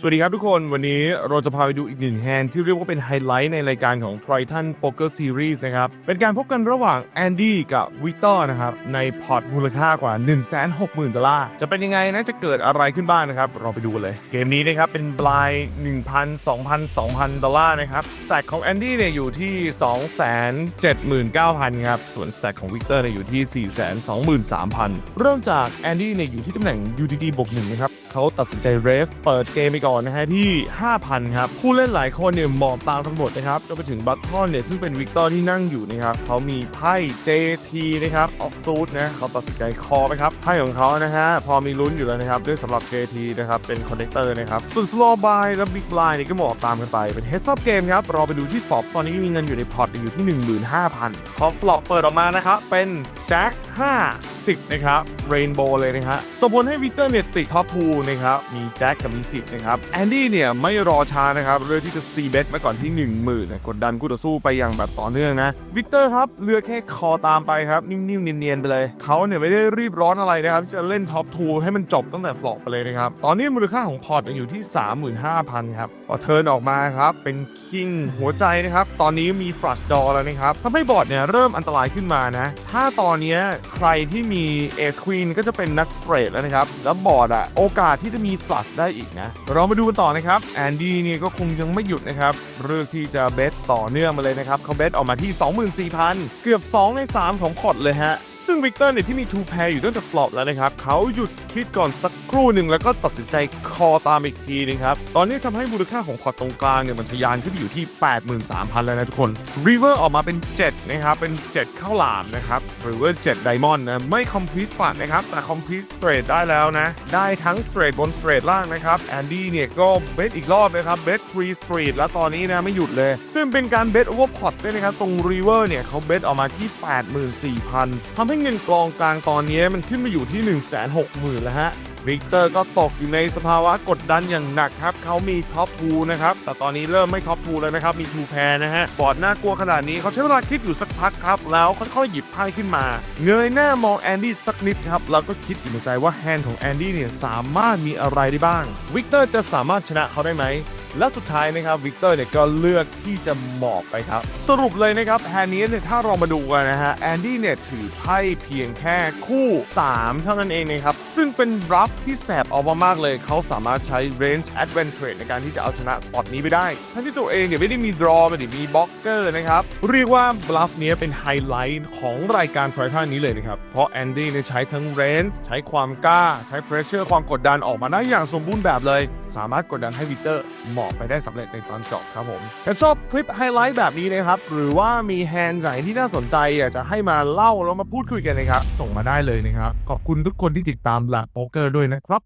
สวัสดีครับทุกคนวันนี้เราจะพาไปดูอีกหนึ่งแฮนด์ที่เรียกว่าเป็นไฮไลท์ในรายการของ Triton Poker Series นะครับ เป็นการพบกันระหว่างแอนดี้กับวิกเตอร์นะครับ ในพอร์ตมูลค่ากว่า 160,000ดอลลาร์จะเป็นยังไงนะจะเกิดอะไรขึ้นบ้างนะครับ เราไปดูกันเลย เกมนี้นะครับเป็นบลาย 1,000 2,000 2,000 ดอลลาร์นะครับสแต็กของแอนดี้เนี่ยอยู่ที่ 279,000ครับส่วนสแต็กของวิกเตอร์เนี่ยอยู่ที่ 423,000 เริ่มจากแอนดี้เนี่ยอยู่ที่ตำแหน่ง UTG บวกหนึ่งนะครับเขาตัดสินใจเรสเปิดเกมไปก่อนนะฮะที่ 5,000 ครับ ผู้เล่นหลายคนเนี่ยหมอบตามทั้งหมดนะครับจนไปถึงบัตทอนเนี่ยซึ่งเป็นวิกเตอร์ที่นั่งอยู่นะครับเขามีไพ่ JT นะครับออฟซูดนะเขาตัดสินใจคอไปครับไพ่ของเขานะฮะพอมีลุ้นอยู่แล้วนะครับด้วยสำหรับ JT นะครับเป็นคอนเนคเตอร์นะครับส่วน slow buy และ big blind เนี่ยก็หมอบตามกันไปเป็น heads up game ครับรอไปดูที่ฟอปตอนนี้มีเงินอยู่ในพอร์ตอยู่ที่ 15,000พอฟลอปเปิดออกมานะครับเป็น แจ็ค5 10นะครับเรนโบว์เลยนะฮะส่งผลให้วิกเตอร์เนี่ยติดท็อปพูนะครับ มีแจ็คกับมีสิบนะครับ แอนดี้เนี่ย ไม่รอช้านะครับเลือกที่จะซีเบสมาก่อนที่ 1 0,000นะกดดันคู่ต่อสู้ไปอย่างแบบต่อเนื่องนะ วิกเตอร์ครับเลือกแค่คอตามไปครับ นิ่มๆ เนียนๆ ไปเลย เขาเนี่ยไม่ได้รีบร้อนอะไรนะครับที่จะเล่นท็อปทูให้มันจบตั้งแต่ฟลอปไปเลยนะครับ ตอนนี้มูลค่าของพอร์ตอยู่ที่ 35,000 ครับพอเทิร์นออกมาครับเป็นคิงหัวใจนะครับตอนนี้มีฟลัชดอแล้วนะครับทำให้บอร์ดเนี่ยเริ่มอันตรายขึ้นมานะถ้าตอนอนี้ใครที่มีเอสควีนก็จะเป็นนักสเตรทแล้วนะครับ แล้วบอร์ดอะโอกาสที่จะมีฟลัชได้อีกนะ เรามาดูกันต่อนะครับแอนดี้เนี่ยก็คงยังไม่หยุดนะครับ เลือกที่จะเบสต่อเนื่องมาเลยนะครับเขาเบสออกมาที่ 24,000 เกือบ 2 ใน 3 ของพอร์ตเลยฮะ ซึ่งวิกเตอร์เนี่ยที่มีทูแพรอยู่ตั้งแต่ฟลอปแล้วนะครับเขาหยุดคิดก่อนสักครู่หนึ่งแล้วก็ตัดสินใจคอตามอีกทีนึงครับ ตอนนี้ทำให้มูลค่าของพอร์ตตรงกลางเนี่ยมันทะยานขึ้นไปอยู่ที่ 83,000 แล้วนะทุกคน River ออกมาเป็น 7 นะครับ เป็น 7 ข้าวหลามนะครับหรือว่า7 Diamond นะ ไม่ Complete ฝันนะครับ แต่ Complete Straight ได้แล้วนะ ได้ทั้ง Straight บน Straight ล่างนะครับแอนดี้เนี่ยก็เบสอีกรอบนะครับเบส3 Street แล้วตอนนี้นะไม่หยุดเลย ซึ่งเป็นการเบส Over Pot ด้วยนะครับตรง River เนี่ยเขาเบสออกมาที่ 84,000ทำให้เงินกองกลางตอนนี้มันขึ้นมาอยู่ที่ 160,000แล้วฮะวิกเตอร์ก็ตกอยู่ในสภาวะกดดันอย่างหนักครับ เขามีท็อปทูนะครับ แต่ตอนนี้เริ่มไม่ท็อปทูแล้วนะครับ มีทูแพรนะฮะ บอร์ดน่ากลัวขนาดนี้เขาใช้เวลาคิดอยู่สักพักครับ แล้วค่อยๆหยิบไพ่ขึ้นมา เงยหน้ามองแอนดี้สักนิดครับ แล้วก็คิดอยู่ในใจว่าแฮนด์ของแอนดี้เนี่ยสามารถมีอะไรได้บ้าง วิกเตอร์จะสามารถชนะเขาได้ไหม และสุดท้ายนะครับวิกเตอร์เนี่ยก็เลือกที่จะหมอบไปครับ สรุปเลยนะครับแฮนนี้เนี่ยถ้าเรามาดูกันนะฮะแอนดี้เนี่ยถือไพ่เพียงแค่คู่ 3 เท่านั้นเองนะครับ ซึ่งเป็นรับที่แสบออกมามากเลย เขาสามารถใช้ range advantage ในการที่จะเอาชนะสปอตนี้ไปได้ ทั้งที่ตัวเองเนี่ยไม่ได้มี draw ไม่ได้มีบล็อกเกอร์นะครับ เรียกว่าบลัฟนี้เป็นไฮไลท์ของรายการ t r i t o n นี้เลยนะครับ เพราะแอนดี้เนี่ยใช้ทั้ง range ใช้ความกล้า ใช้ pressure ความกดดันออกมาได้อย่างสมบูรณ์แบบเลย สามารถกดดันให้วิกเตอร์มอบไปได้สำเร็จในตอนจบครับผมถ้าชอบคลิปไฮไลท์แบบนี้นะครับ หรือว่ามีแฮนด์ไหนที่น่าสนใจอยากจะให้มาเล่าแล้วมาพูดคุยกันนะครับ ส่งมาได้เลยนะครับ ขอบคุณทุกคนที่ติดตามหลักโป๊กเกอร์ด้วยนะครับ